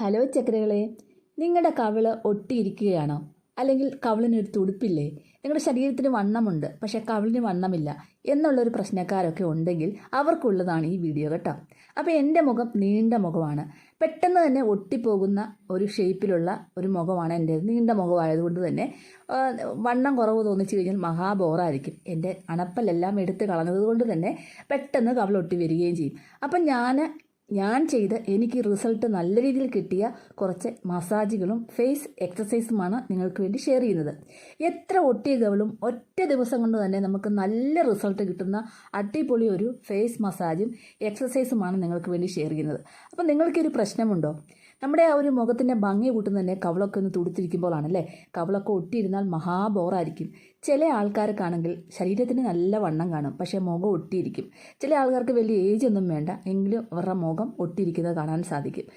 Hello ചക്കരകളെ നിങ്ങളുടെ കവിൾ ഒട്ടിയിരിക്കുകയാണോ? അല്ലെങ്കിൽ കവിളിനൊരു തുടുപ്പില്ലേ? നിങ്ങളുടെ ശരീരത്തിന് വണ്ണമുണ്ട് പക്ഷേ കവിളിന് വണ്ണമില്ല എന്നുള്ളൊരു പ്രശ്നക്കാരൊക്കെ ഉണ്ടെങ്കിൽ അവർക്കുള്ളതാണ് ഈ വീഡിയോ കേട്ടോ. അപ്പോൾ എന്റെ മുഖം നീണ്ട മുഖമാണ്. പെട്ടെന്ന് തന്നെ ഒട്ടിപ്പോകുന്ന ഒരു ഷേപ്പിലുള്ള ഒരു മുഖമാണ് എന്റെ നീണ്ട മുഖമായതുകൊണ്ട് തന്നെ വണ്ണം കുറവ് തോന്നിച്ചു കഴിഞ്ഞാൽ മഹാബോറായിരിക്കും എന്റെ അണപ്പലെല്ലാം എടുത്ത് കളഞ്ഞത് കൊണ്ട് തന്നെ പെട്ടെന്ന് കവിളൊട്ടി വരികയും ചെയ്യും. അപ്പം ഞാൻ ഞാൻ ചെയ്ത് എനിക്ക് റിസൾട്ട് നല്ല രീതിയിൽ കിട്ടിയ കുറച്ച് മസാജുകളും ഫേസ് എക്സസൈസുമാണ് നിങ്ങൾക്ക് വേണ്ടി ഷെയർ ചെയ്യുന്നത്. എത്ര ഒട്ടിയ ഗവളും ഒറ്റ ദിവസം കൊണ്ട് തന്നെ നമുക്ക് നല്ല റിസൾട്ട് കിട്ടുന്ന അടിപൊളി ഒരു ഫേസ് മസാജും എക്സസൈസുമാണ് നിങ്ങൾക്ക് വേണ്ടി ഷെയർ ചെയ്യുന്നത്. അപ്പം നിങ്ങൾക്കൊരു പ്രശ്നമുണ്ടോ? നമ്മുടെ ആ ഒരു മുഖത്തിന്റെ ഭംഗി കൂട്ടുന്ന തന്നെ കവളൊക്കെ ഒന്ന് തുടുത്തിരിക്കുമ്പോഴാണല്ലേ? കവളൊക്കെ ഒട്ടിയിരുന്നാൽ മഹാബോറായിരിക്കും ചില ആൾക്കാർക്കാണെങ്കിൽ ശരീരത്തിന് നല്ല വണ്ണം കാണും പക്ഷേ മുഖം ഒട്ടിയിരിക്കും. ചില ആൾക്കാർക്ക് വലിയ ഏജ് ഒന്നും വേണ്ട എങ്കിലും അവരുടെ മുഖം ഒട്ടിയിരിക്കുന്നത് കാണാൻ സാധിക്കും.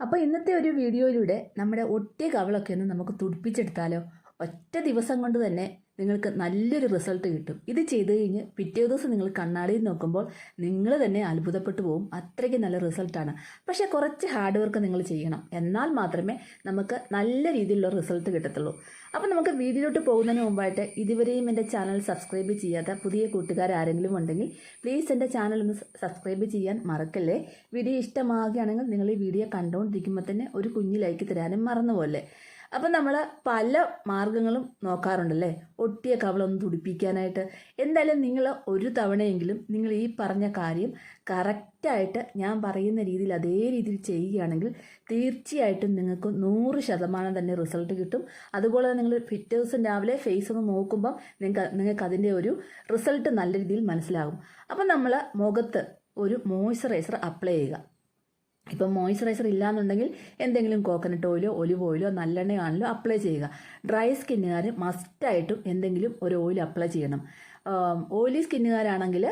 അപ്പോൾ ഇന്നത്തെ ഒരു വീഡിയോയിലൂടെ നമ്മുടെ ഒട്ടിയ കവളൊക്കെ ഒന്ന് നമുക്ക് തുടിപ്പിച്ചെടുത്താലോ? ഒറ്റ ദിവസം കൊണ്ട് തന്നെ നിങ്ങൾക്ക് നല്ലൊരു റിസൾട്ട് കിട്ടും. ഇത് ചെയ്ത് കഴിഞ്ഞ് പിറ്റേ ദിവസം നിങ്ങൾ കണ്ണാടിയിൽ നോക്കുമ്പോൾ നിങ്ങൾ തന്നെ അത്ഭുതപ്പെട്ടു പോകും അത്രയ്ക്ക് നല്ല റിസൾട്ടാണ് പക്ഷേ കുറച്ച് ഹാർഡ് വർക്ക് നിങ്ങൾ ചെയ്യണം. എന്നാൽ മാത്രമേ നമുക്ക് നല്ല രീതിയിലുള്ള റിസൾട്ട് കിട്ടത്തുള്ളൂ. അപ്പോൾ നമുക്ക് വീഡിയോയിലോട്ട് പോകുന്നതിന് മുമ്പായിട്ട് ഇതുവരെയും എന്റെ ചാനൽ സബ്സ്ക്രൈബ് ചെയ്യാത്ത പുതിയ കൂട്ടുകാർ ആരെങ്കിലും ഉണ്ടെങ്കിൽ പ്ലീസ് എന്റെ ചാനൽ ഒന്ന് സബ്സ്ക്രൈബ് ചെയ്യാൻ മറക്കല്ലേ? വീഡിയോ ഇഷ്ടമാകുകയാണെങ്കിൽ നിങ്ങൾ ഈ വീഡിയോ കണ്ടുകൊണ്ടിരിക്കുമ്പോൾ തന്നെ ഒരു കുഞ്ഞു ലൈക്ക് തരാനും മറന്നുപോലെ അപ്പം നമ്മൾ പല മാർഗങ്ങളും നോക്കാറുണ്ടല്ലേ? ഒട്ടിയ കവളൊന്ന് തുടിപ്പിക്കാനായിട്ട്. എന്തായാലും നിങ്ങൾ ഒരു തവണയെങ്കിലും നിങ്ങൾ ഈ പറഞ്ഞ കാര്യം കറക്റ്റായിട്ട് ഞാൻ പറയുന്ന രീതിയിൽ അതേ രീതിയിൽ ചെയ്യുകയാണെങ്കിൽ തീർച്ചയായിട്ടും നിങ്ങൾക്ക് നൂറ് ശതമാനം തന്നെ റിസൾട്ട് കിട്ടും. അതുപോലെ തന്നെ നിങ്ങൾ പിറ്റേ ദിവസം രാവിലെ ഫേസ് ഒന്ന് നോക്കുമ്പം നിങ്ങൾക്ക് നിങ്ങൾക്ക് അതിന്റെ ഒരു റിസൾട്ട് നല്ല രീതിയിൽ മനസ്സിലാകും. അപ്പം നമ്മൾ മുഖത്ത് ഒരു മോയ്സ്ചറൈസർ അപ്ലൈ ചെയ്യുക. ഇപ്പം മോയ്സ്ചറൈസർ ഇല്ലാന്നുണ്ടെങ്കിൽ എന്തെങ്കിലും കോക്കനട്ട് ഓയിലോ ഒലിവ് ഓയിലോ നല്ലെണ്ണയാണല്ലോ അപ്ലൈ ചെയ്യുക. ഡ്രൈ സ്കിന്നുകാർ മസ്റ്റായിട്ടും എന്തെങ്കിലും ഒരു ഓയിൽ അപ്ലൈ ചെയ്യണം. ഓയിലി സ്കിന്നുകാരാണെങ്കിൽ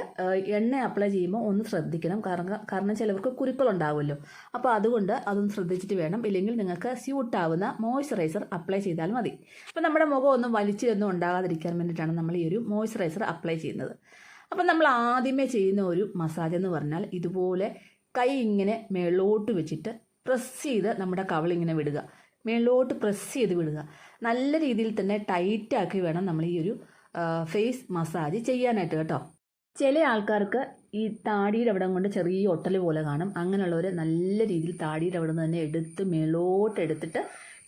എണ്ണ അപ്ലൈ ചെയ്യുമ്പോൾ ഒന്ന് ശ്രദ്ധിക്കണം. കാരണം കാരണം ചിലവർക്ക് കുരുക്കളുണ്ടാവുമല്ലോ. അപ്പോൾ അതുകൊണ്ട് അതൊന്ന് ശ്രദ്ധിച്ചിട്ട് വേണം. ഇല്ലെങ്കിൽ നിങ്ങൾക്ക് സ്യൂട്ടാവുന്ന മോയ്സ്ചറൈസർ അപ്ലൈ ചെയ്താൽ മതി. അപ്പോൾ നമ്മുടെ മുഖം ഒന്നും വലിച്ചു ഒന്നും ഉണ്ടാകാതിരിക്കാൻ വേണ്ടിയിട്ടാണ് നമ്മൾ ഈ ഒരു മോയ്സ്ചറൈസർ അപ്ലൈ ചെയ്യുന്നത്. അപ്പം നമ്മൾ ആദ്യമേ ചെയ്യുന്ന ഒരു മസാജ് എന്ന് പറഞ്ഞാൽ ഇതുപോലെ കൈ ഇങ്ങനെ മേളോട്ട് വെച്ചിട്ട് പ്രസ് ചെയ്ത് നമ്മുടെ കവളിങ്ങനെ വിടുക. മേളോട്ട് പ്രസ് ചെയ്ത് വിടുക. നല്ല രീതിയിൽ തന്നെ ടൈറ്റാക്കി വേണം നമ്മൾ ഈ ഒരു ഫേസ് മസാജ് ചെയ്യാനായിട്ട് കേട്ടോ. ചില ആൾക്കാർക്ക് ഈ താടിയുടെ അവിടം കൊണ്ട് ചെറിയ ഒട്ടൽ പോലെ കാണും. അങ്ങനെയുള്ളവർ നല്ല രീതിയിൽ താടിയുടെ അവിടെ നിന്ന് തന്നെ എടുത്ത് മേളോട്ട് എടുത്തിട്ട്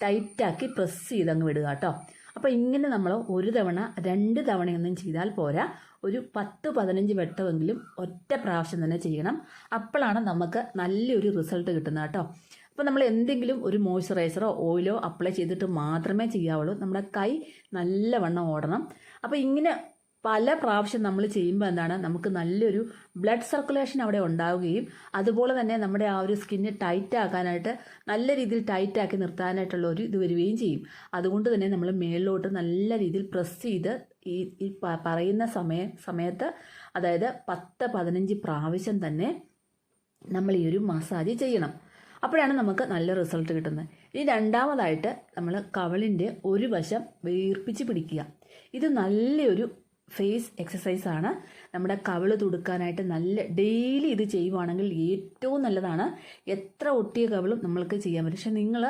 ടൈറ്റാക്കി പ്രസ് ചെയ്ത് അങ്ങ് വിടുക കേട്ടോ. അപ്പോൾ ഇങ്ങനെ നമ്മൾ ഒരു തവണ രണ്ട് തവണയൊന്നും ചെയ്താൽ പോരാ. ഒരു പത്ത് പതിനഞ്ച് വെട്ടമെങ്കിലും ഒറ്റ പ്രാവശ്യം തന്നെ ചെയ്യണം. അപ്പോഴാണ് നമുക്ക് നല്ലൊരു റിസൾട്ട് കിട്ടുന്നത് കേട്ടോ. അപ്പോൾ നമ്മൾ എന്തെങ്കിലും ഒരു മോയ്സ്ചറൈസറോ ഓയിലോ അപ്ലൈ ചെയ്തിട്ട് മാത്രമേ ചെയ്യാവുള്ളൂ. നമ്മുടെ കൈ നല്ലവണ്ണം ഓടണം. അപ്പോൾ ഇങ്ങനെ പല പ്രാവശ്യം നമ്മൾ ചെയ്യുമ്പോൾ എന്താണ്? നമുക്ക് നല്ലൊരു ബ്ലഡ് സർക്കുലേഷൻ അവിടെ ഉണ്ടാവുകയും അതുപോലെ തന്നെ നമ്മുടെ ആ ഒരു സ്കിന്ന് ടൈറ്റ് ആക്കാനായിട്ട് നല്ല രീതിയിൽ ടൈറ്റ് ആക്കി നിർത്താനായിട്ടുള്ള ഒരു ഇത് വരികയും ചെയ്യും. അതുകൊണ്ട് തന്നെ നമ്മൾ മേളിലോട്ട് നല്ല രീതിയിൽ പ്രസ് ചെയ്ത് ഈ ഈ പറയുന്ന സമയ സമയത്ത് അതായത് പത്ത് പതിനഞ്ച് പ്രാവശ്യം തന്നെ നമ്മൾ ഈ ഒരു മസാജ് ചെയ്യണം. അപ്പോഴാണ് നമുക്ക് നല്ല റിസൾട്ട് കിട്ടുന്നത്. ഇനി രണ്ടാമതായിട്ട് നമ്മൾ കവളിന്റെ ഒരു വശം വീർപ്പിച്ച് പിടിക്കുക. ഇത് നല്ലൊരു ഫേസ് എക്സസൈസാണ് നമ്മുടെ കവിൾ തുടുക്കാനായിട്ട് നല്ല ഡെയിലി ഇത് ചെയ്യുവാണെങ്കിൽ ഏറ്റവും നല്ലതാണ്. എത്ര ഒട്ടിയ കവിളും നമ്മൾക്ക് ചെയ്യാൻ പറ്റും. പക്ഷെ നിങ്ങൾ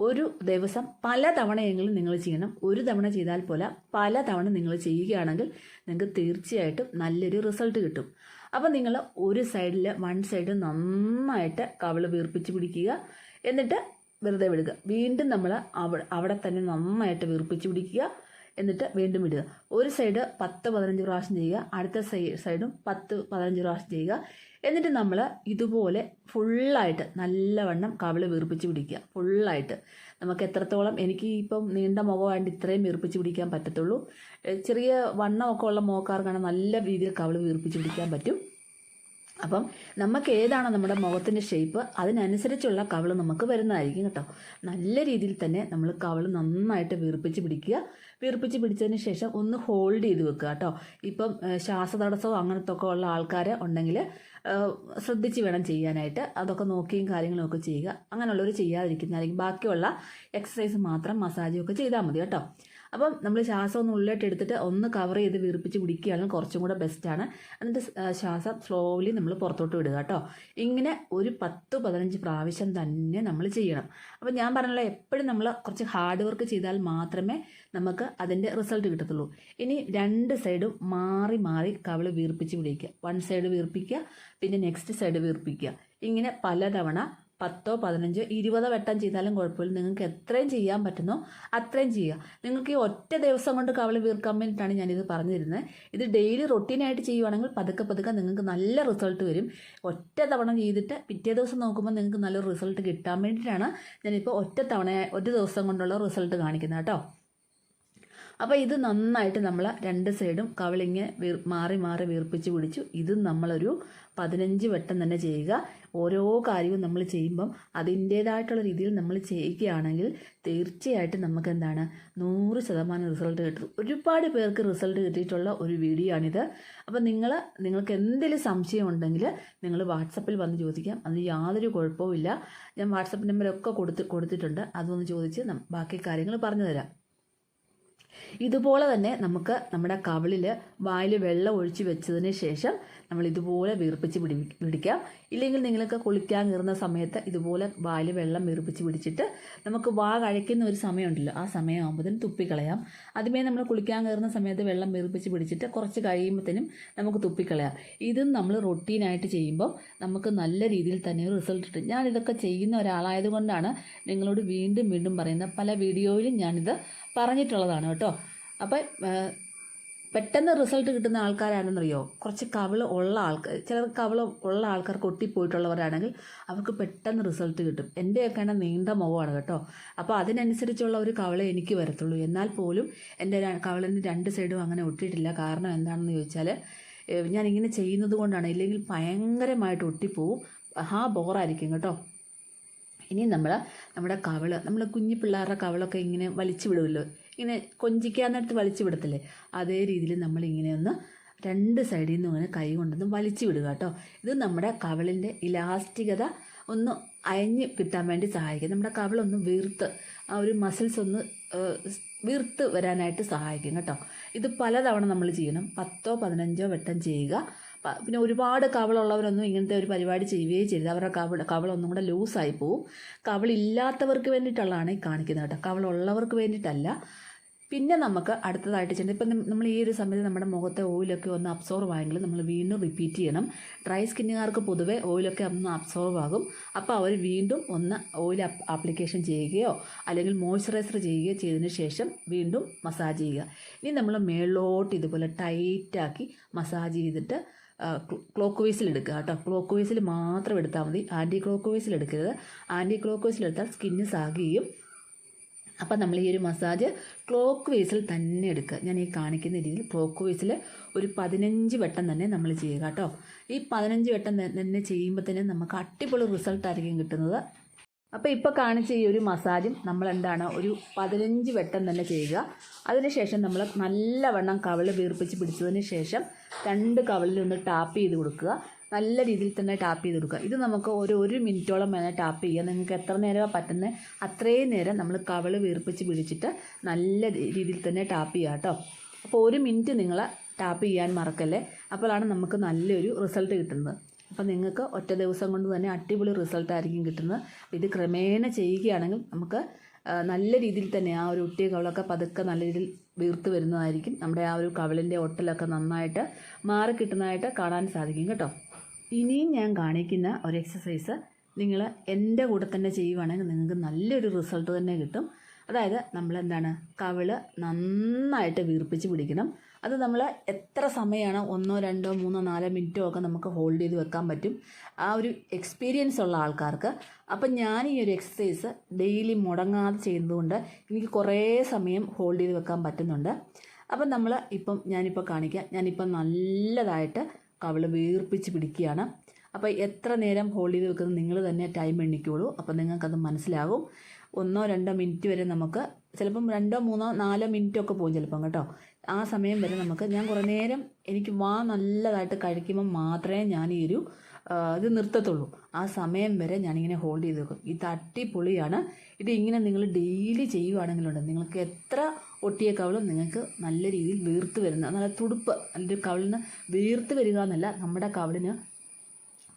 ഒരു ദിവസം പല തവണയെങ്കിലും നിങ്ങൾ ചെയ്യണം. ഒരു തവണ ചെയ്താൽ പോലെ പല തവണ നിങ്ങൾ ചെയ്യുകയാണെങ്കിൽ നിങ്ങൾക്ക് തീർച്ചയായിട്ടും നല്ലൊരു റിസൾട്ട് കിട്ടും. അപ്പം നിങ്ങൾ ഒരു സൈഡിൽ വൺ സൈഡ് നന്നായിട്ട് കവിൾ വീർപ്പിച്ച് പിടിക്കുക. എന്നിട്ട് വെറുതെ വിടുക. വീണ്ടും നമ്മൾ അവിടെ അവിടെ തന്നെ നന്നായിട്ട് വീർപ്പിച്ച് പിടിക്കുക. എന്നിട്ട് വീണ്ടും ഇടുക. ഒരു സൈഡ് പത്ത് പതിനഞ്ച് പ്രാവശ്യം ചെയ്യുക. അടുത്ത സൈഡും പത്ത് പതിനഞ്ച് പ്രാവശ്യം ചെയ്യുക. എന്നിട്ട് നമ്മൾ ഇതുപോലെ ഫുള്ളായിട്ട് നല്ലവണ്ണം കവിൾ വീർപ്പിച്ച് പിടിക്കുക. ഫുള്ളായിട്ട് നമുക്ക് എത്രത്തോളം എനിക്ക് ഇപ്പം നീണ്ട മുഖമായിട്ട് ഇത്രയും വീർപ്പിച്ച് പിടിക്കാൻ പറ്റത്തുള്ളൂ. ചെറിയ വണ്ണമൊക്കെ ഉള്ള മുഖക്കാർക്കാണ് നല്ല രീതിയിൽ കവിൾ വീർപ്പിച്ച് പിടിക്കാൻ പറ്റും. അപ്പം നമുക്ക് ഏതാണോ നമ്മുടെ മുഖത്തിന്റെ ഷേപ്പ് അതിനനുസരിച്ചുള്ള കവൾ നമുക്ക് വരുന്നതായിരിക്കും കേട്ടോ. നല്ല രീതിയിൽ തന്നെ നമ്മൾ കവൾ നന്നായിട്ട് വീർപ്പിച്ച് പിടിക്കുക. വീർപ്പിച്ച് പിടിച്ചതിന് ശേഷം ഒന്ന് ഹോൾഡ് ചെയ്ത് വെക്കുക കേട്ടോ. ഇപ്പം ശ്വാസതടസ്സവും അങ്ങനത്തെ ഒക്കെ ഉള്ള ആൾക്കാർ ഉണ്ടെങ്കിൽ ശ്രദ്ധിച്ച് വേണം ചെയ്യാനായിട്ട്. അതൊക്കെ നോക്കിയും കാര്യങ്ങളും ഒക്കെ ചെയ്യുക. അങ്ങനെയുള്ളവർ ചെയ്യാതിരിക്കുന്ന അല്ലെങ്കിൽ ബാക്കിയുള്ള എക്സസൈസ് മാത്രം മസാജും ഒക്കെ ചെയ്താൽ മതി കേട്ടോ. അപ്പം നമ്മൾ ശ്വാസം ഒന്ന് ഉള്ളിലോട്ട് എടുത്തിട്ട് ഒന്ന് കവർ ചെയ്ത് വീർപ്പിച്ച് പിടിക്കുകയാണെങ്കിൽ കുറച്ചും കൂടെ ബെസ്റ്റാണ് എന്നിട്ട് ശ്വാസം സ്ലോലി നമ്മൾ പുറത്തോട്ട് വിടുക കേട്ടോ. ഇങ്ങനെ ഒരു പത്ത് പതിനഞ്ച് പ്രാവശ്യം തന്നെ നമ്മൾ ചെയ്യണം. അപ്പം ഞാൻ പറഞ്ഞല്ലോ എപ്പോഴും നമ്മൾ കുറച്ച് ഹാർഡ് വർക്ക് ചെയ്താൽ മാത്രമേ നമുക്ക് അതിന്റെ റിസൾട്ട് കിട്ടത്തുള്ളൂ. ഇനി രണ്ട് സൈഡും മാറി മാറി കവിൾ വീർപ്പിച്ച് പിടിക്കുക വൺ സൈഡ് വീർപ്പിക്കുക പിന്നെ നെക്സ്റ്റ് സൈഡ് വീർപ്പിക്കുക. ഇങ്ങനെ പലതവണ പത്തോ പതിനഞ്ചോ ഇരുപതോ വട്ടം ചെയ്താലും കുഴപ്പമില്ല. നിങ്ങൾക്ക് എത്രയും ചെയ്യാൻ പറ്റുന്നോ അത്രയും ചെയ്യുക. നിങ്ങൾക്ക് ഈ ഒറ്റ ദിവസം കൊണ്ട് കവിൾ വീർക്കാൻ വേണ്ടിയിട്ടാണ് ഞാനിത് പറഞ്ഞു തരുന്നത് ഇത് ഡെയിലി റൊട്ടീനായിട്ട് ചെയ്യുവാണെങ്കിൽ പതുക്കെ പതുക്കെ നിങ്ങൾക്ക് നല്ല റിസൾട്ട് വരും. ഒറ്റ തവണ ചെയ്തിട്ട് പിറ്റേ ദിവസം നോക്കുമ്പോൾ നിങ്ങൾക്ക് നല്ല റിസൾട്ട് കിട്ടാൻ വേണ്ടിയിട്ടാണ് ഞാനിപ്പോൾ ഒറ്റ തവണ ഒരു ദിവസം കൊണ്ടുള്ള റിസൾട്ട് കാണിക്കുന്നത് കേട്ടോ. അപ്പോൾ ഇത് നന്നായിട്ട് നമ്മൾ രണ്ട് സൈഡും കവളിങ് വീർ മാറി മാറി വീർപ്പിച്ച് പിടിച്ചു. ഇതും നമ്മളൊരു പതിനഞ്ച് വട്ടം തന്നെ ചെയ്യുക. ഓരോ കാര്യവും നമ്മൾ ചെയ്യുമ്പം അതിന്റേതായിട്ടുള്ള രീതിയിൽ നമ്മൾ ചെയ്യുകയാണെങ്കിൽ തീർച്ചയായിട്ടും നമുക്ക് എന്താണ് നൂറ് ശതമാനം റിസൾട്ട് കിട്ടും. ഒരുപാട് പേർക്ക് റിസൾട്ട് കിട്ടിയിട്ടുള്ള ഒരു വീഡിയോ ആണിത്. അപ്പോൾ നിങ്ങൾ നിങ്ങൾക്ക് എന്തെങ്കിലും സംശയം ഉണ്ടെങ്കിൽ നിങ്ങൾ വാട്സപ്പിൽ വന്ന് ചോദിക്കാം. അതിന് യാതൊരു കുഴപ്പവുമില്ല. ഞാൻ വാട്സപ്പ് നമ്പറൊക്കെ കൊടുത്ത് കൊടുത്തിട്ടുണ്ട്. അതൊന്ന് ചോദിച്ച് ബാക്കി കാര്യങ്ങൾ പറഞ്ഞു തരാം ഇതുപോലെ തന്നെ നമുക്ക് നമ്മുടെ കവിളിൽ വായിൽ വെള്ളം ഒഴിച്ച് വെച്ചതിന് ശേഷം നമ്മൾ ഇതുപോലെ വീർപ്പിച്ച് പിടി പിടിക്കാം. ഇല്ലെങ്കിൽ നിങ്ങൾക്ക് കുളിക്കാൻ കയറുന്ന സമയത്ത് ഇതുപോലെ വായിൽ വെള്ളം വീർപ്പിച്ച് പിടിച്ചിട്ട് നമുക്ക് വാ കഴിക്കുന്ന ഒരു സമയമുണ്ടല്ലോ. ആ സമയമാകുമ്പോഴത്തേനും തുപ്പിക്കളയാം. അതുമേ നമ്മൾ കുളിക്കാൻ കയറുന്ന സമയത്ത് വെള്ളം വീർപ്പിച്ച് പിടിച്ചിട്ട് കുറച്ച് കഴിയുമ്പോഴത്തേനും നമുക്ക് തുപ്പിക്കളയാം. ഇതും നമ്മൾ റൊട്ടീനായിട്ട് ചെയ്യുമ്പോൾ നമുക്ക് നല്ല രീതിയിൽ തന്നെ റിസൾട്ട് കിട്ടും. ഞാനിതൊക്കെ ചെയ്യുന്ന ഒരാളായതുകൊണ്ടാണ് നിങ്ങളോട് വീണ്ടും വീണ്ടും പറയുന്നത്. പല വീഡിയോയിലും ഞാനിത് പറഞ്ഞിട്ടുള്ളതാണ് കേട്ടോ. അപ്പം പെട്ടെന്ന് റിസൾട്ട് കിട്ടുന്ന ആൾക്കാരാണെന്നറിയോ? കുറച്ച് കവിൾ ഉള്ള ആൾക്കാർ ചിലർ കവിൾ ഉള്ള ആൾക്കാർക്ക് ഒട്ടിപ്പോയിട്ടുള്ളവരാണെങ്കിൽ അവർക്ക് പെട്ടെന്ന് റിസൾട്ട് കിട്ടും. എന്റെയൊക്കെ എന്റെയൊക്കെയാണ് നീണ്ട മുഖമാണ് കേട്ടോ. അപ്പോൾ അതിനനുസരിച്ചുള്ള ഒരു കവിള എനിക്ക് വരത്തുള്ളൂ. എന്നാൽ പോലും എന്റെ കവിളിന്റെ രണ്ട് സൈഡും അങ്ങനെ ഒട്ടിയിട്ടില്ല. കാരണം എന്താണെന്ന് ചോദിച്ചാൽ ഞാനിങ്ങനെ ചെയ്യുന്നത് കൊണ്ടാണ്. ഇല്ലെങ്കിൽ ഭയങ്കരമായിട്ട് ഒട്ടിപ്പോവും. ഹാ ബോറായിരിക്കും കേട്ടോ. ഇനി നമ്മൾ നമ്മുടെ കവൾ നമ്മൾ കുഞ്ഞു പിള്ളേരുടെ കവളൊക്കെ ഇങ്ങനെ വലിച്ചു വിടുമല്ലോ ഇങ്ങനെ കൊഞ്ചിക്കാൻ നേരത്ത് വലിച്ചു വിടത്തില്ലേ? അതേ രീതിയിൽ നമ്മളിങ്ങനെ ഒന്ന് രണ്ട് സൈഡിൽ നിന്നും ഇങ്ങനെ കൈ കൊണ്ടൊന്ന് വലിച്ചു വിടുക കേട്ടോ. ഇത് നമ്മുടെ കവളിന്റെ ഇലാസ്റ്റികത ഒന്ന് അയഞ്ഞ് കിട്ടാൻ വേണ്ടി സഹായിക്കും. നമ്മുടെ കവളൊന്ന് വീർത്ത് ആ ഒരു മസിൽസ് ഒന്ന് വീർത്ത് വരാനായിട്ട് സഹായിക്കും കേട്ടോ. ഇത് പലതവണ നമ്മൾ ചെയ്യണം. പത്തോ പതിനഞ്ചോ വട്ടം ചെയ്യുക. പിന്നെ ഒരുപാട് കവളുള്ളവരൊന്നും ഇങ്ങനത്തെ ഒരു പരിപാടി ചെയ്യുകയും ചെയ്യരുത്. അവരുടെ കവൾ കവളൊന്നും കൂടെ ലൂസായി പോവും. കവളില്ലാത്തവർക്ക് വേണ്ടിയിട്ടുള്ളതാണ് ഈ കാണിക്കുന്നത് കേട്ടോ. കവളുള്ളവർക്ക് വേണ്ടിയിട്ടല്ല. പിന്നെ നമുക്ക് അടുത്തതായിട്ട് ചെയ്യണം ഇപ്പം നമ്മൾ ഈ ഒരു സമയത്ത് നമ്മുടെ മുഖത്തെ ഓയിലൊക്കെ ഒന്ന് അബ്സോർവ് ആയെങ്കിൽ നമ്മൾ വീണ്ടും റിപ്പീറ്റ് ചെയ്യണം. ഡ്രൈ സ്കിന്നുകാർക്ക് പൊതുവെ ഓയിലൊക്കെ ഒന്ന് അബ്സോർവ് ആകും. അപ്പോൾ അവർ വീണ്ടും ഒന്ന് ഓയിൽ ആപ്ലിക്കേഷൻ ചെയ്യുകയോ അല്ലെങ്കിൽ മോയ്സ്ചറൈസർ ചെയ്യുകയോ ചെയ്തതിന് ശേഷം വീണ്ടും മസാജ് ചെയ്യുക. ഇനി നമ്മൾ മേളിലോട്ട് ഇതുപോലെ ടൈറ്റാക്കി മസാജ് ചെയ്തിട്ട് ക്ലോക്ക് വൈസിൽ എടുക്കുക കേട്ടോ. ക്ലോക്ക് വൈസിൽ മാത്രം എടുത്താൽ മതി. ആന്റി ക്ലോക്ക് വൈസിൽ എടുക്കരുത്. ആന്റി ക്ലോക്ക് വൈസിൽ എടുത്താൽ സ്കിന്ന് സാഗിയും. അപ്പം നമ്മൾ ഈ ഒരു മസാജ് ക്ലോക്ക് വൈസിൽ തന്നെ എടുക്കുക. ഞാൻ ഈ കാണിക്കുന്ന രീതിയിൽ ക്ലോക്ക് വൈസിൽ ഒരു പതിനഞ്ച് വട്ടം തന്നെ നമ്മൾ ചെയ്യുക കേട്ടോ. ഈ പതിനഞ്ച് വട്ടം തന്നെ ചെയ്യുമ്പോൾ തന്നെ നമുക്ക് അടിപൊളി റിസൾട്ടായിരിക്കും കിട്ടുന്നത്. അപ്പോൾ ഇപ്പോൾ കാണിച്ച ഈ ഒരു മസാജും നമ്മൾ എന്താണ് ഒരു പതിനഞ്ച് വട്ടം തന്നെ ചെയ്യുക. അതിനുശേഷം നമ്മൾ നല്ലവണ്ണം കവൾ വീർപ്പിച്ച് പിടിച്ചതിന് ശേഷം രണ്ട് കവളിൽ ഒന്ന് ടാപ്പ് ചെയ്ത് കൊടുക്കുക. നല്ല രീതിയിൽ തന്നെ ടാപ്പ് ചെയ്ത് കൊടുക്കുക. ഇത് നമുക്ക് ഒരു ഒരു മിനിറ്റോളം വേണം ടാപ്പ് ചെയ്യുക നിങ്ങൾക്ക് എത്ര നേരമാണ് പറ്റുന്നത് അത്രയും നേരം നമ്മൾ കവൾ വീർപ്പിച്ച് പിടിച്ചിട്ട് നല്ല രീതിയിൽ തന്നെ ടാപ്പ് ചെയ്യുക കേട്ടോ. അപ്പോൾ ഒരു മിനിറ്റ് നിങ്ങൾ ടാപ്പ് ചെയ്യാൻ മറക്കല്ലേ? അപ്പോഴാണ് നമുക്ക് നല്ലൊരു റിസൾട്ട് കിട്ടുന്നത്. അപ്പോൾ നിങ്ങൾക്ക് ഒറ്റ ദിവസം കൊണ്ട് തന്നെ അടിപൊളി റിസൾട്ടായിരിക്കും കിട്ടുന്നത്. ഇത് ക്രമേണ ചെയ്യുകയാണെങ്കിൽ നമുക്ക് നല്ല രീതിയിൽ തന്നെ ആ ഒരു ഒട്ടിയ കവളൊക്കെ പതുക്കെ നല്ല രീതിയിൽ വീർത്ത് വരുന്നതായിരിക്കും. നമ്മുടെ ആ ഒരു കവളിന്റെ ഒട്ടലൊക്കെ നന്നായിട്ട് മാറി കിട്ടുന്നതായിട്ട് കാണാൻ സാധിക്കും കേട്ടോ. ഇനിയും ഞാൻ കാണിക്കുന്ന ഒരു എക്സസൈസ് നിങ്ങൾ എന്റെ കൂടെ തന്നെ ചെയ്യുവാണെങ്കിൽ നിങ്ങൾക്ക് നല്ലൊരു റിസൾട്ട് തന്നെ കിട്ടും. അതായത് നമ്മൾ എന്താണ് കവൾ നന്നായിട്ട് വീർപ്പിച്ച് പിടിക്കണം. അത് നമ്മൾ എത്ര സമയമാണ് ഒന്നോ രണ്ടോ മൂന്നോ നാലോ മിനിറ്റോ ഒക്കെ നമുക്ക് ഹോൾഡ് ചെയ്ത് വെക്കാൻ പറ്റും. ആ ഒരു എക്സ്പീരിയൻസ് ഉള്ള ആൾക്കാർക്ക്. അപ്പം ഞാൻ ഈ ഒരു എക്സസൈസ് ഡെയിലി മുടങ്ങാതെ ചെയ്യുന്നതുകൊണ്ട് എനിക്ക് കുറേ സമയം ഹോൾഡ് ചെയ്ത് വെക്കാൻ പറ്റുന്നുണ്ട്. അപ്പം നമ്മൾ ഇപ്പം ഞാനിപ്പോൾ കാണിക്കാം. ഞാനിപ്പം നല്ലതായിട്ട് കവിൾ വീർപ്പിച്ച് പിടിക്കുകയാണ്. അപ്പോൾ എത്ര നേരം ഹോൾഡ് ചെയ്ത് വെക്കുന്നത് നിങ്ങൾ തന്നെ ടൈം എണ്ണിക്കോളൂ. അപ്പോൾ നിങ്ങൾക്കത് മനസ്സിലാകും. ഒന്നോ രണ്ടോ മിനിറ്റ് വരെ നമുക്ക് ചിലപ്പം രണ്ടോ മൂന്നോ നാലോ മിനിറ്റോ ഒക്കെ പോകും ചിലപ്പം കേട്ടോ. ആ സമയം വരെ നമുക്ക് ഞാൻ കുറേ നേരം എനിക്ക് വാ നല്ലതായിട്ട് കഴിക്കുമ്പോൾ മാത്രമേ ഞാൻ ഈ ഒരു ഇത് നിർത്തത്തുള്ളൂ. ആ സമയം വരെ ഞാനിങ്ങനെ ഹോൾഡ് ചെയ്ത് വെക്കും. ഇത് അടിപൊളിയാണ്. ഇത് ഇങ്ങനെ നിങ്ങൾ ഡെയിലി ചെയ്യുകയാണെങ്കിലുണ്ട് നിങ്ങൾക്ക് എത്ര ഒട്ടിയ കവളും നിങ്ങൾക്ക് നല്ല രീതിയിൽ വീർത്ത് വരുന്ന നല്ല തുടുപ്പ് നല്ലൊരു കവളിന് വീർത്ത് വരിക എന്നല്ല നമ്മുടെ കവളിന്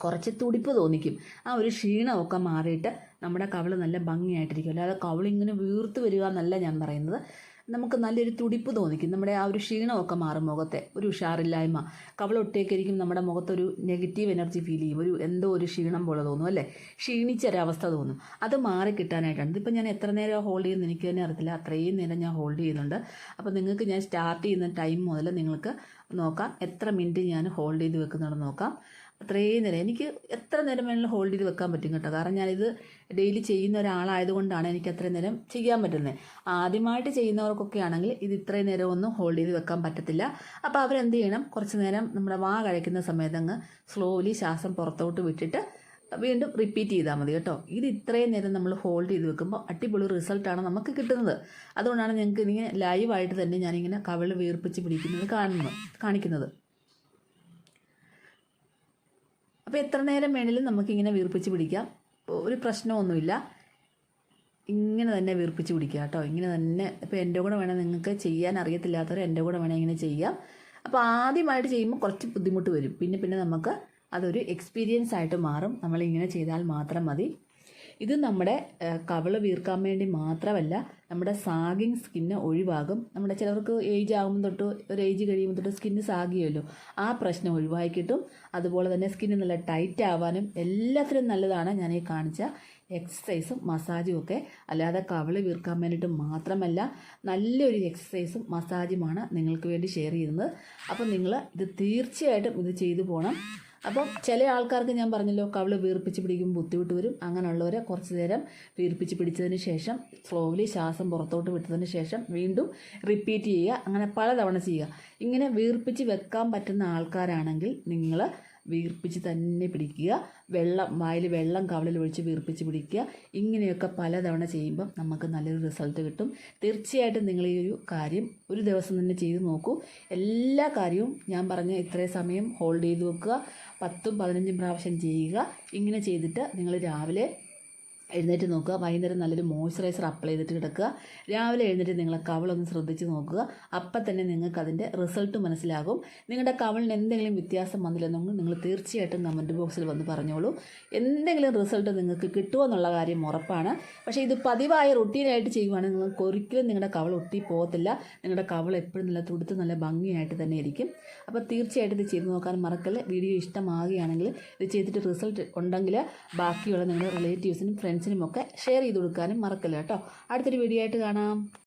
കുറച്ച് തുടിപ്പ് തോന്നിക്കും. ആ ഒരു ക്ഷീണമൊക്കെ മാറിയിട്ട് നമ്മുടെ കവൾ നല്ല ഭംഗിയായിട്ടിരിക്കും. അല്ലാതെ കവളിങ്ങനെ വീർത്ത് വരിക എന്നല്ല ഞാൻ പറയുന്നത്. നമുക്ക് നല്ലൊരു തുടിപ്പ് തോന്നിക്കും. നമ്മുടെ ആ ഒരു ക്ഷീണമൊക്കെ മാറും മുഖത്തെ. ഒരു ഉഷാറില്ലായ്മ. കവളൊട്ടേക്കായിരിക്കും നമ്മുടെ മുഖത്തൊരു നെഗറ്റീവ് എനർജി ഫീൽ ചെയ്യും. ഒരു എന്തോ ഒരു ക്ഷീണം പോലെ തോന്നും അല്ലേ? ക്ഷീണിച്ചൊരവസ്ഥ തോന്നും. അത് മാറി കിട്ടാനായിട്ടാണ് ഇതിപ്പോൾ ഞാൻ എത്ര നേരം ഹോൾഡ് ചെയ്യുന്നത് എനിക്ക് തന്നെ അറിയത്തില്ല. അത്രയും നേരം ഞാൻ ഹോൾഡ് ചെയ്യുന്നുണ്ട്. അപ്പോൾ നിങ്ങൾക്ക് ഞാൻ സ്റ്റാർട്ട് ചെയ്യുന്ന ടൈം മുതൽ നിങ്ങൾക്ക് നോക്കാം. എത്ര മിനിറ്റ് ഞാൻ ഹോൾഡ് ചെയ്ത് വെക്കുന്നുണ്ടെന്ന് നോക്കാം. അത്രയും നേരം. എനിക്ക് എത്ര നേരം വേണമെങ്കിലും ഹോൾഡ് ചെയ്ത് വെക്കാൻ പറ്റും കേട്ടോ. കാരണം ഞാനിത് ഡെയിലി ചെയ്യുന്ന ഒരാളായതുകൊണ്ടാണ് എനിക്ക് അത്രയും നേരം ചെയ്യാൻ പറ്റുന്നത്. ആദ്യമായിട്ട് ചെയ്യുന്നവർക്കൊക്കെ ആണെങ്കിൽ ഇത് ഇത്രയും നേരം ഒന്നും ഹോൾഡ് ചെയ്ത് വെക്കാൻ പറ്റത്തില്ല. അപ്പോൾ അവരെന്ത് ചെയ്യണം? കുറച്ച് നേരം നമ്മുടെ വാ കഴിക്കുന്ന സമയത്ത് അങ്ങ് സ്ലോലി ശ്വാസം പുറത്തോട്ട് വിട്ടിട്ട് വീണ്ടും റിപ്പീറ്റ് ചെയ്താൽ മതി കേട്ടോ. ഇത് ഇത്രയും നേരം നമ്മൾ ഹോൾഡ് ചെയ്ത് വെക്കുമ്പോൾ അടിപൊളി റിസൾട്ടാണ് നമുക്ക് കിട്ടുന്നത്. അതുകൊണ്ടാണ് ഞങ്ങൾക്ക് ഇങ്ങനെ ലൈവായിട്ട് തന്നെ ഞാനിങ്ങനെ കവിൾ വീർപ്പിച്ച് പിടിക്കുന്നത് കാണുന്നത് കാണിക്കുന്നത്. അപ്പോൾ എത്ര നേരം വേണേലും നമുക്കിങ്ങനെ വീർപ്പിച്ച് പിടിക്കാം. ഒരു പ്രശ്നമൊന്നുമില്ല. ഇങ്ങനെ തന്നെ വീർപ്പിച്ച് പിടിക്കുക കേട്ടോ. ഇങ്ങനെ തന്നെ ഇപ്പോൾ എന്റെ കൂടെ വേണേൽ നിങ്ങൾക്ക് ചെയ്യാൻ അറിയത്തില്ലാത്തവർ എന്റെ കൂടെ വേണേൽ ഇങ്ങനെ ചെയ്യാം. അപ്പോൾ ആദ്യമായിട്ട് ചെയ്യുമ്പോൾ കുറച്ച് ബുദ്ധിമുട്ട് വരും. പിന്നെ പിന്നെ നമുക്ക് അതൊരു എക്സ്പീരിയൻസ് ആയിട്ട് മാറും. നമ്മളിങ്ങനെ ചെയ്താൽ മാത്രം മതി. ഇത് നമ്മുടെ കവൾ വീർക്കാൻ വേണ്ടി മാത്രമല്ല നമ്മുടെ സാഗിങ് സ്കിന്ന് ഒഴിവാകും. നമ്മുടെ ചിലവർക്ക് ഏജ് ആകുമ്പോൾ തൊട്ട് ഒരു ഏജ് കഴിയുമ്പോൾ തൊട്ട് സ്കിന്ന് സാഗിയല്ലോ. ആ പ്രശ്നം ഒഴിവാക്കി കിട്ടും. അതുപോലെ തന്നെ സ്കിന്ന് നല്ല ടൈറ്റ് ആവാനും എല്ലാത്തിനും നല്ലതാണ് ഞാൻ ഈ കാണിച്ച എക്സസൈസും മസാജും ഒക്കെ. അല്ലാതെ കവൾ വീർക്കാൻ വേണ്ടിയിട്ട് മാത്രമല്ല നല്ലൊരു എക്സസൈസും മസാജുമാണ് നിങ്ങൾക്ക് വേണ്ടി ഷെയർ ചെയ്യുന്നത്. അപ്പം നിങ്ങൾ ഇത് തീർച്ചയായിട്ടും ഇത് ചെയ്തു പോകണം അപ്പം ചില ആൾക്കാർക്ക് ഞാൻ പറഞ്ഞല്ലോ കവിൾ വീർപ്പിച്ച് പിടിക്കും ബുദ്ധിമുട്ട് വരും. അങ്ങനെയുള്ളവരെ കുറച്ച് നേരം വീർപ്പിച്ച് പിടിച്ചതിന് ശേഷം സ്ലോലി ശ്വാസം പുറത്തോട്ട് വിട്ടതിന് ശേഷം വീണ്ടും റിപ്പീറ്റ് ചെയ്യുക. അങ്ങനെ പലതവണ ചെയ്യുക. ഇങ്ങനെ വീർപ്പിച്ച് വെക്കാൻ പറ്റുന്ന ആൾക്കാരാണെങ്കിൽ നിങ്ങൾ വീർപ്പിച്ച് തന്നെ പിടിക്കുക. വെള്ളം വായിൽ വെള്ളം കവളിൽ ഒഴിച്ച് വീർപ്പിച്ച് പിടിക്കുക. ഇങ്ങനെയൊക്കെ പലതവണ ചെയ്യുമ്പം നമുക്ക് നല്ലൊരു റിസൾട്ട് കിട്ടും. തീർച്ചയായിട്ടും നിങ്ങൾ ഈ ഒരു കാര്യം ഒരു ദിവസം തന്നെ ചെയ്ത് നോക്കൂ. എല്ലാ കാര്യവും ഞാൻ പറഞ്ഞ ഇത്രയും സമയം ഹോൾഡ് ചെയ്ത് വെക്കുക. പത്തും പതിനഞ്ചും പ്രാവശ്യം ചെയ്യുക. ഇങ്ങനെ ചെയ്തിട്ട് നിങ്ങൾ രാവിലെ എഴുന്നേറ്റ് നോക്കുക. വൈകുന്നേരം നല്ലൊരു മോയ്സ്ചറൈസർ അപ്ലൈ ചെയ്തിട്ട് കിടക്കുക. രാവിലെ എഴുന്നേറ്റ് നിങ്ങളെ കവളൊന്ന് ശ്രദ്ധിച്ച് നോക്കുക. അപ്പം തന്നെ നിങ്ങൾക്ക് അതിന്റെ റിസൾട്ട് മനസ്സിലാകും. നിങ്ങളുടെ കവളിന് എന്തെങ്കിലും വ്യത്യാസം വന്നില്ലെന്നെങ്കിൽ നിങ്ങൾ തീർച്ചയായിട്ടും കമന്റ് ബോക്സിൽ വന്ന് പറഞ്ഞോളൂ. എന്തെങ്കിലും റിസൾട്ട് നിങ്ങൾക്ക് കിട്ടുമെന്നുള്ള കാര്യം ഉറപ്പാണ്. പക്ഷേ ഇത് പതിവായ റുട്ടീനായിട്ട് ചെയ്യുവാണെങ്കിൽ നിങ്ങൾക്ക് ഒരിക്കലും നിങ്ങളുടെ കവൾ ഒട്ടി പോകത്തില്ല. നിങ്ങളുടെ കവൾ എപ്പോഴും നല്ല തുടുത്ത് നല്ല ഭംഗിയായിട്ട് തന്നെ ഇരിക്കും. അപ്പോൾ തീർച്ചയായിട്ടും ഇത് ചെയ്ത് നോക്കാൻ മറക്കല്ലേ? വീഡിയോ ഇഷ്ടമാകുകയാണെങ്കിൽ ഇത് ചെയ്തിട്ട് റിസൾട്ട് ഉണ്ടെങ്കിൽ ബാക്കിയുള്ള നിങ്ങളുടെ റിലേറ്റീവ്സിനും ഫ്രണ്ട്സിനും ഒക്കെ ഷെയർ ചെയ്ത് കൊടുക്കാനും മറക്കല്ല കേട്ടോ. അടുത്തൊരു വീഡിയോ ആയിട്ട് കാണാം.